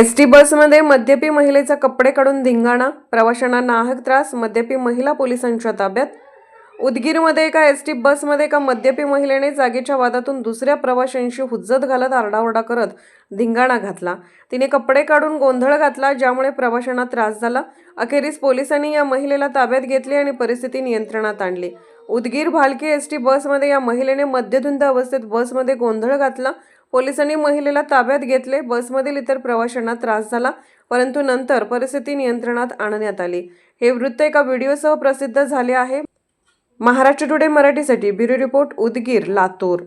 S T बसमध्ये मद्यपी महिलेचा कपडे काढून धिंगाणा प्रवाशांना नाहक त्रास मद्यपी महिला पोलिसांच्या ताब्यात? उदगीरमध्ये एका एस टी बसमध्ये एका मद्यपी महिलेने जागेच्या वादातून दुसऱ्या प्रवाशांशी हुज्जत घालत आरडाओरडा करत धिंगाणा घातला. तिने कपडे काढून गोंधळ घातला ज्यामुळे प्रवाशांना त्रास झाला. अखेरीस पोलिसांनी या महिलेला ताब्यात घेतली आणि परिस्थिती नियंत्रणात आणली. उदगीर भालकी एस टी बसमध्ये या महिलेने मद्यधुंद अवस्थेत बसमध्ये गोंधळ घातला. पोलिसांनी महिलेला ताब्यात घेतले. बसमधील इतर प्रवाशांना त्रास झाला परंतु नंतर परिस्थिती नियंत्रणात आणण्यात आली. हे वृत्त एका व्हिडिओसह प्रसिद्ध झाले आहे. महाराष्ट्र टुडे मराठीसाठी ब्युरो रिपोर्ट उदगीर लातूर.